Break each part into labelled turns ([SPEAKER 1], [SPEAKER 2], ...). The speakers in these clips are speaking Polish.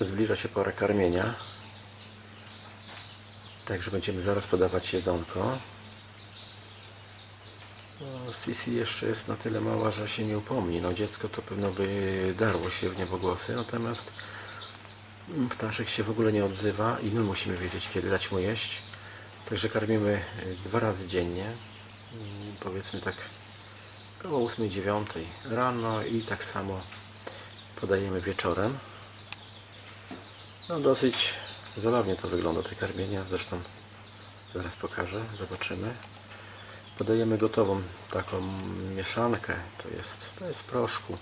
[SPEAKER 1] Zbliża się pora karmienia. Także będziemy zaraz podawać jedzonko. No, Sisi jeszcze jest na tyle mała, że się nie upomni. No dziecko to pewno by darło się w niebogłosy, natomiast ptaszek się w ogóle nie odzywa i my musimy wiedzieć, kiedy dać mu jeść. Także karmimy y, dwa razy dziennie. Mm, Powiedzmy tak około 8-9 rano i tak samo podajemy wieczorem. No dosyć zabawnie to wygląda te karmienia, zresztą zaraz pokażę, zobaczymy. Podajemy gotową taką mieszankę, to jest, to jest w proszku.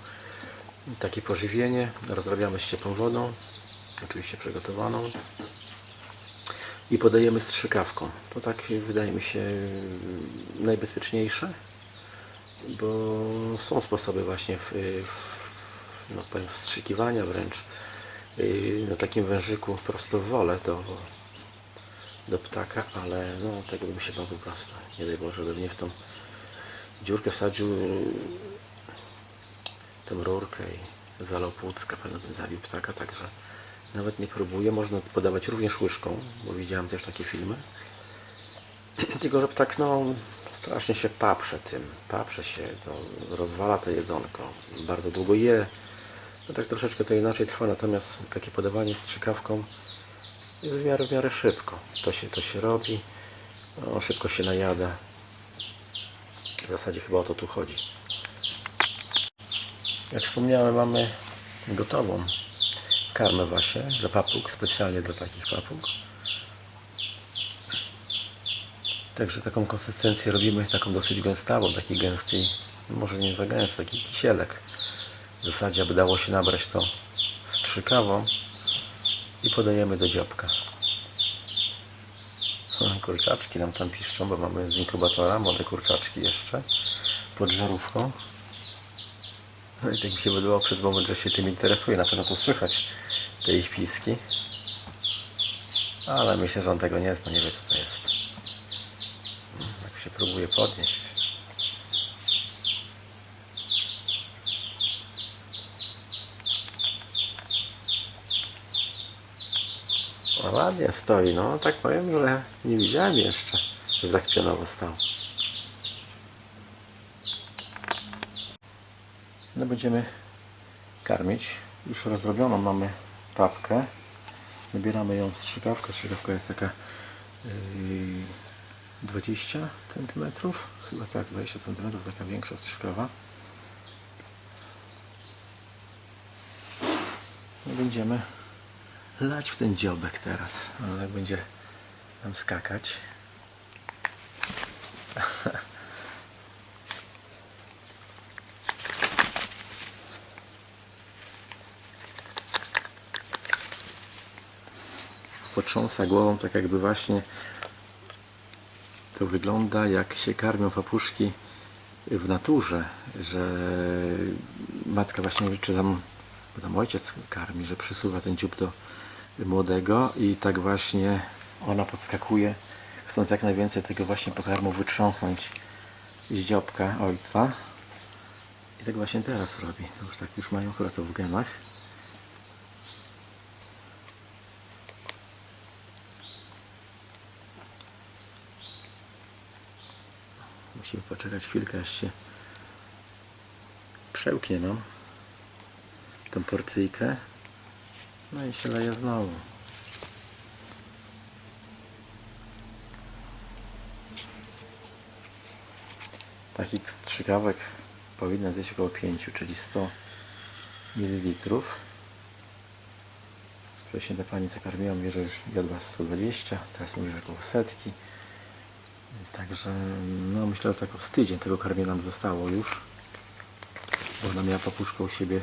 [SPEAKER 1] Takie pożywienie, rozrabiamy z ciepłą wodą, oczywiście przygotowaną. I podajemy strzykawką. To tak wydaje mi się najbezpieczniejsze, bo są sposoby właśnie w, w, no powiem wstrzykiwania wręcz na takim wężyku prosto wolę do, do ptaka, ale no tego bym się bał po prostu. Nie daj Boże, żeby mnie w tą dziurkę wsadził tą rurkę i zalał płucka, pewno bym zabił ptaka, także nawet nie próbuję. Można podawać również łyżką, bo widziałem też takie filmy. Tylko, że ptak no, strasznie się paprze tym, paprze się, to rozwala to jedzonko, bardzo długo je. No tak troszeczkę to inaczej trwa, natomiast takie podawanie strzykawką jest w miarę, w miarę szybko. To się, to się robi, no, szybko się najada. W zasadzie chyba o to tu chodzi. Jak wspomniałem, mamy gotową karmę właśnie dla papug, specjalnie dla takich papug. Także taką konsystencję robimy taką dosyć gęstawą, taki gęsty, może nie za gęsty, taki kisielek. W zasadzie, aby dało się nabrać to strzykawą i podajemy do dziobka. Kurczaczki nam tam piszczą, bo mamy z inkubatora młode kurczaczki jeszcze pod żarówką. No i tak mi się wydawało przez moment, że się tym interesuje. Na pewno to słychać, te ich piski. Ale myślę, że on tego nie zna, nie wie co to jest. Jak się próbuje podnieść. Ładnie stoi, no tak powiem, że nie widziałem jeszcze, że tak pionowo stał. No będziemy karmić. Już rozdrobioną mamy papkę. Nabieramy ją w strzykawkę. Strzykawka jest taka yy, 20 cm. Chyba tak, 20 cm, taka większa strzykawa. I będziemy lać w ten dziobek teraz. Ale będzie nam skakać. potrząsa głową, tak jakby właśnie to wygląda jak się karmią papuszki w naturze, że matka właśnie czy tam, bo tam ojciec karmi, że przysuwa ten dziób do młodego i tak właśnie ona podskakuje, chcąc jak najwięcej tego właśnie pokarmu wytrząchnąć z dziobka ojca. I tak właśnie teraz robi. To już tak już mają chyba to w genach. Musimy poczekać chwilkę, aż się przełknie nam tą porcyjkę. No i się leje znowu. Takich strzykawek powinna zjeść około 5, czyli 100 ml. Wcześniej ta pani co karmiła mnie, że już jadła 120, teraz mówi, że około setki. Także no myślę, że tak z tydzień tego karmienia nam zostało już. Bo ona miała papuszkę u siebie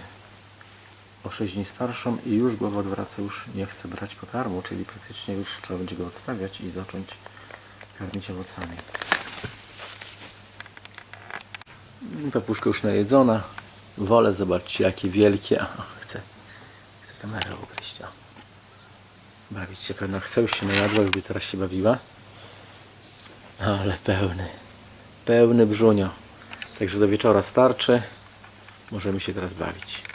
[SPEAKER 1] o 6 dni starszą i już głowa odwraca, już nie chce brać pokarmu, czyli praktycznie już trzeba będzie go odstawiać i zacząć karmić owocami. Papuszka już najedzona. Wolę, zobaczcie jakie wielkie. Chcę, chcę kamerę ugryźć. Bawić się pewno chce, już się najadła, już by teraz się bawiła. Ale pełny, pełny brzunio. Także do wieczora starczy. Możemy się teraz bawić.